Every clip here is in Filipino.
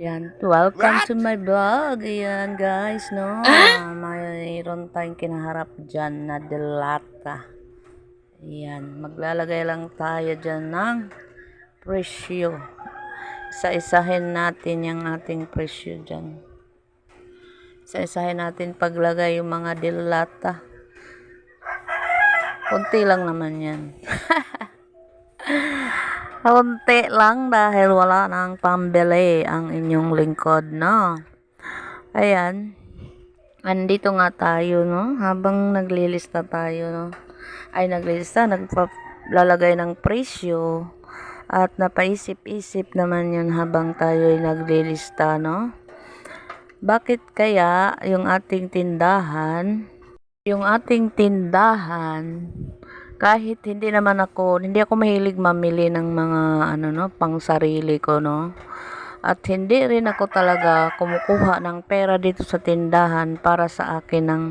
Yan, welcome to my vlog. Ayan, guys, no? Ah, mayroon tayong kinaharap dyan na delata. Ayan, maglalagay lang tayo dyan ng presyo. Isa-isahin natin yung ating presyo dyan. Isa-isahin natin paglagay yung mga delata. Kunti lang naman yan. Kunti lang dahil wala nang pambili ang inyong lingkod, no? Ayan. Andito nga tayo, no? Habang naglilista tayo, no? Ay, naglilista, naglalagay ng presyo. At napaisip-isip naman yun habang tayo ay naglilista, no? Bakit kaya yung ating tindahan, yung ating tindahan, kahit hindi naman ako, hindi ako mahilig mamili ng mga ano no, pang sarili ko no. At hindi rin ako talaga kumukuha ng pera dito sa tindahan para sa akin ng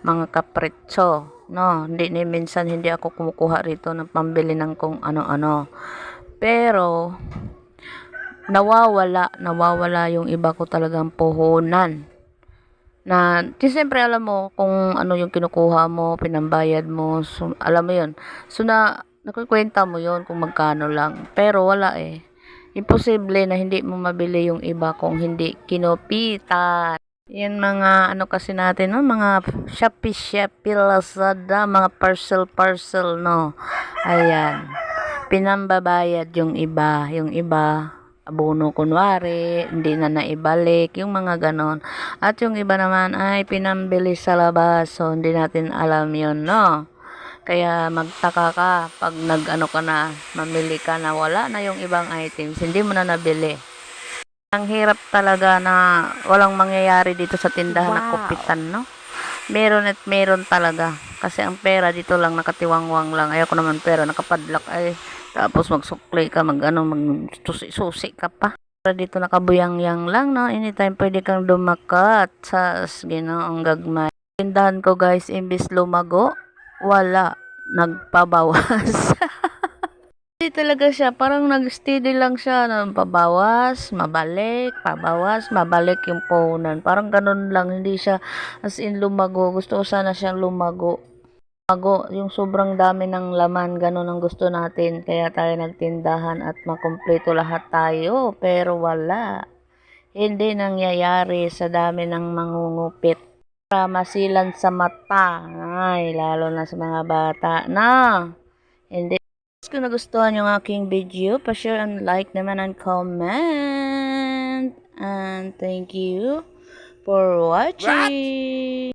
mga kapretso. No, hindi ni minsan hindi ako kumukuha rito ng pambili ng kung ano-ano. Pero nawawala, nawawala yung iba ko talagang puhunan na di siyempre alam mo kung ano yung kinukuha mo, pinambayad mo, so, alam mo yun. So na nakukwenta mo yun kung magkano lang. Pero wala eh. Imposible na hindi mo mabili yung iba kung hindi kinupitan. Yan mga ano kasi natin, no? mga Shopee, Shopee, Lazada, mga parcel, parcel, no? Ayan. Pinambabayad yung iba. Yung iba, abono kunwari, hindi na naibalik, yung mga ganon. At yung iba naman ay pinambili sa labas, so hindi natin alam yon no? Kaya magtaka ka pag nag-ano ka na, mamili ka na wala na yung ibang items, hindi mo na nabili. Ang hirap talaga na walang mangyayari dito sa tindahan na kupitan, no? Meron at meron talaga. Kasi ang pera dito lang nakatiwangwang lang. Ayoko naman pera, nakapadlock ay tapos magsukli ka, mag ano, magsusi-susi ka pa. Pero dito nakabuyang-yang lang, no? Anytime pwede kang dumakat sa ginoong gagmay. Tindahan ko guys, imbis lumago, wala. Nagpabawas. Hindi talaga siya, parang nag-steady lang siya, no? pabawas, mabalik, pabawas, mabalik yung puhunan. Parang ganun lang, hindi siya as in lumago. Gusto ko sana siyang lumago bago yung sobrang dami ng laman, ganun ang gusto natin. Kaya tayo nagtindahan at makumpleto lahat tayo. Pero wala. Hindi nangyayari sa dami ng mangungupit. Para masilan sa mata. Ay, lalo na sa mga bata. Na, hindi. Kung nagustuhan yung aking video, pa-share and like naman and comment. And thank you for watching.